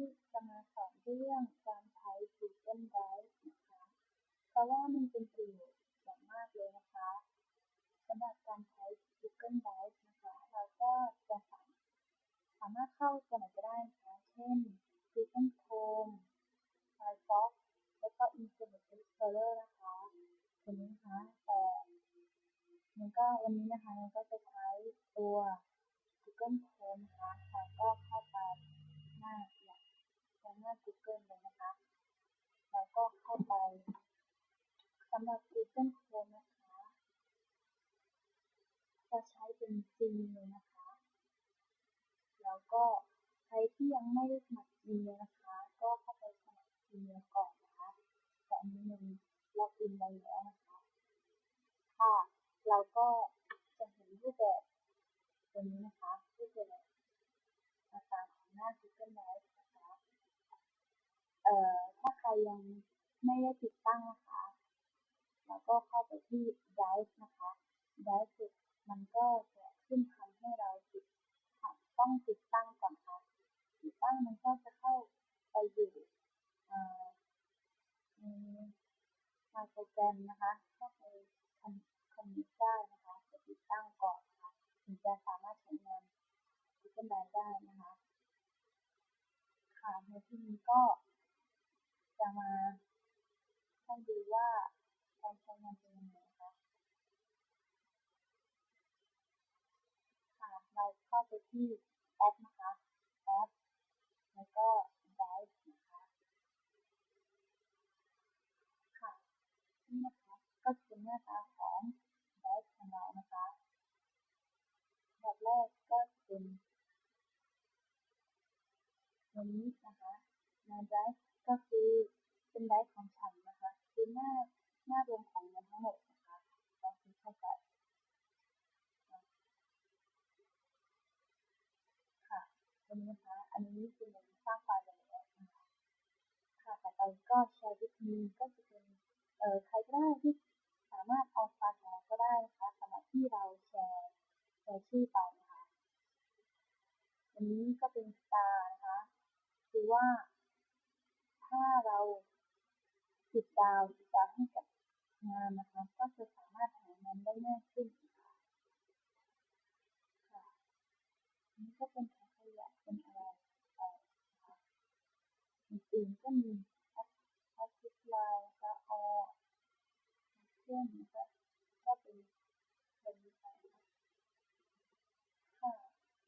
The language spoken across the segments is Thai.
ที่จะมาสอนเรื่องการใช้ Google Drive นะคะ เพราะว่ามันเป็นประโยชน์อย่างมากเลยนะคะสำหรับการใช้ Google Drive นะคะ เราก็จะสามสามารถเข้าตัวไหนก็ได้นะคะเช่น Google Chrome Firefox แล้วก็ Internet Explorer นะคะตัวนี้นะคะแต่มันก็วันนี้นะคะมันก็จะใช้ตัว Google Chrome นะคะแล้วก็เข้าไปหน้าเนี่ยหน้า Google เลยนะคะ แล้วก็เข้าไปสำหรับ Google Chrome นะคะ จะใช้เป็น Gmail นะคะ แล้วก็ใครที่ยังไม่ได้สมัคร G นะคะ ก็เข้าไปสมัคร G ก่อนนะคะ แต่อันนี้มันล็อกอินไว้แล้วนะคะ ค่ะ เราก็จะเห็นรูปแบบตัวนี้นะคะรูปแบบหน้าตาของหน้า Google Drive นะคะเอ่อถ้าใครยังไม่ได้ติดตั้งนะคะเราก็เข้าไปที่ Drive นะคะ Drive เสร็จ มันก็จะขึ้นทำให้เราติดต้องติดตั้งก่อนค่ะติดตั้งมันก็จะเข้าไปอยู่ในในโปรแกรมนะคะเข้าไปคอมคอมมิวเตได้นะคะจะติดตั้งก่อนนะคะถึงจะสามารถใช้งาน Google Drive ได้นะคะค่ะในที่นี้ก็จะมาให้ดูว่าการใช้งานเป็นยังไงนะคะ ค่ะ เราเข้า ไปที่แอปนะคะแอปแล้วก็ Drive นะคะค่ะนี่นะคะก็จะเป็นหน้าตาของ Drive ของเรานะคะอันดับแรกก็เป็นตัวนี้นะคะใน Drive ก็คือเป็น Drive ของฉันนะคะคือหน้าหน้ารวมของมันทั้งหมดนะคะเราคือเข้าไปค่ะตัว นี้นะคะอันนี้คือมันสร้างไฟล์ไปแล้วนะคะค่ะต่อไปก็แชร์วิดมีก็จะเป็นเอ่อใครก็ได้ที่สามารถเอาไฟล์ของเราก็ได้นะคะสำหรับที่เราแชร์แชร์ชื่อไปนะคะอันนี้ก็เป็นตานะคะคือว่าถ้าเราติดดาวติดดาวให้กับงานนะคะ ก็จะสามารถหางานได้ง่ายขึ้นค่ะค่ะอันนี้ก็เป็นถังขยะเป็นอะไรไปนะคะ อื่นๆก็มีแอปแอปพลิไลน์นะออเครื่องนะคะก็เป็นแบบนี้ไปค่ะ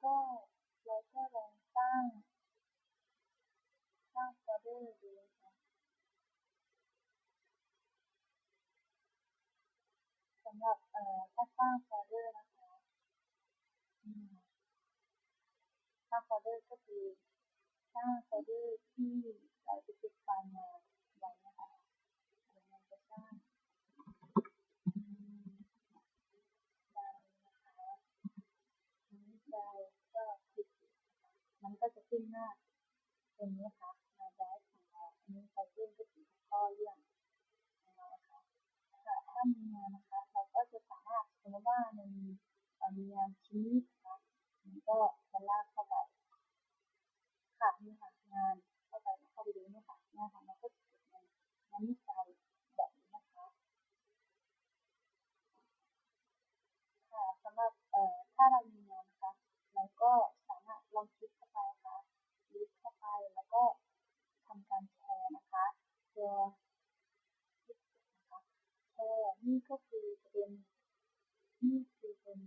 ก็เราก็ลองตั้งตั้งโฟลเดอร์ดูนะคะสำหรับเอ่อถ้าสร้างโฟลเดอร์นะคะนี่นะคะสร้างโฟลเดอร์ก็คือ สร้างโฟลเดอร์ที่เราจะเก็บไฟล์มาไว้นะคะเดี๋ยวมันจะสร้างอืมได้นะคะอันนี้ได้ก็คลิกมันก็จะขึ้นหน้าตรงนี้ค่ะมาได้ของเราอันนี้ไตเติ้ลก็คือหัวข้อเรื่องของเรานะคะถ้ามีงานนะคะ เราก็จะสามารถสมมติว่ามันมีมีงานชิ้นนี้นะคะมันก็จะลากเข้าไป ค่ะนี่ค่ะงานเข้าไปเข้าไปดูนี่ยค่ะงานของเราก็จะเกิดในงานวิจัยแบบนี้นะคะค่ะสำหรับเอ่อถ้าเรามีงานนะคะเราก็สามารถลองคลิกเข้าไปนะคะคลิกเข้าไปแล้วก็ทำการแชร์นะคะตัวคลิกนะคะแชร์นี่ก็คือจะเป็นนี่คือเป็น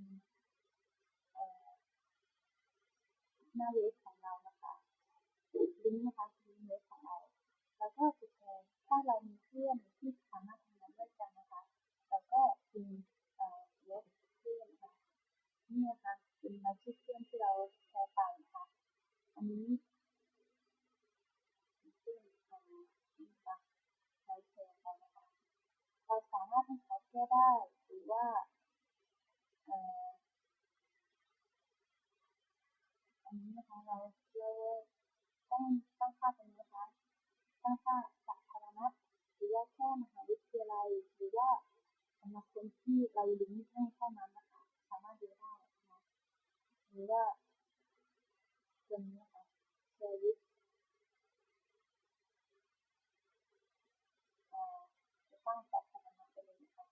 เอ่อหน้าเว็บของเรานะคะ ลิงก์นะคะลิงก์เว็บของเรา แล้วก็จะแชร์ถ้าเรามีเพื่อนที่สามารถทำงานด้วยกันนะคะเราก็พิมพ์เอ่อเว็บเพื่อนนะคะนี่นะคะเป็นรายชื่อเพื่อนที่เราแชร์ไปนะคะอันนี้เพื่อนของนี่นะคะเราแชร์ไปนะคะเราสามารถให้เขาแชร์ได้หรือว่าเอ่ออันนี้นะคะเราเรา ตั้งตั้งค่าตรงนี้นะคะ ตั้งค่าสาธารณะหรือว่าแค่มหาวิทยาลัยหรือว่าสำหรับคนที่เราลิงก์ให้เท่านั้นนะคะสามารถดูได้นะหรือว่าเป็นนี้นะคะแชร์ลิสจะตั้งสาธารณะไปเลยนะคะ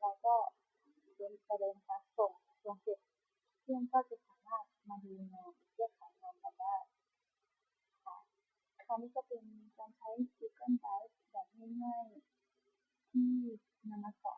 เราก็ จระเด็นค่ะส่งดวงเสร็เพื่อนก็จะสามารถมาดูงานเรียกขอยงานกันได้ค่ะคราวนี้ก็เป็นการใช้ Google Drive แบบง่ายๆที่นำมาสอน